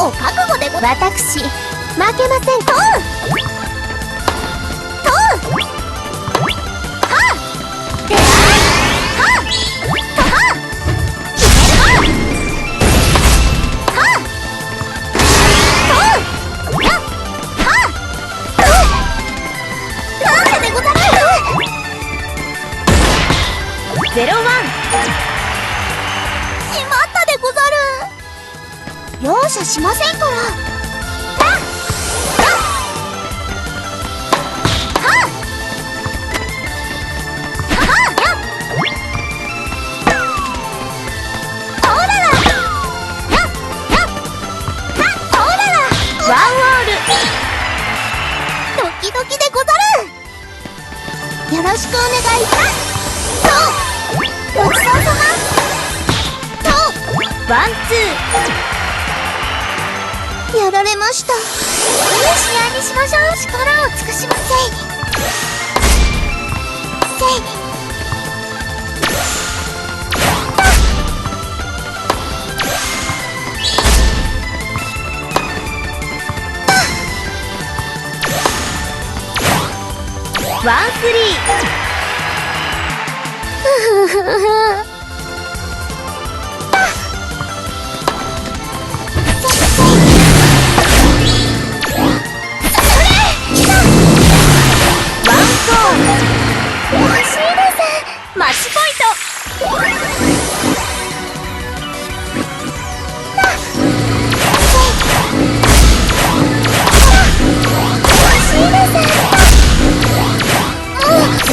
お覚悟でご私負けません。とう。とう。はではとはははとう。やはとう。なんででござるゼロワン容赦しませんから。ワンオール。ドキドキでござる。よろしくお願いしますとごちそうさま。とワンツやられました。いい試合にしましょう力を尽くしませいせいワンスリーふふふワンフォー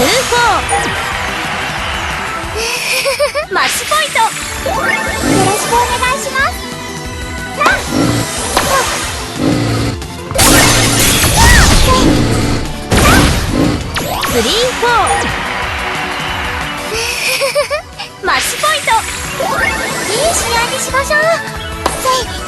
ツーフォーマッシュポイント。よろしくお願いします。スリーフォー。マッシュポイント。いい試合にしましょう。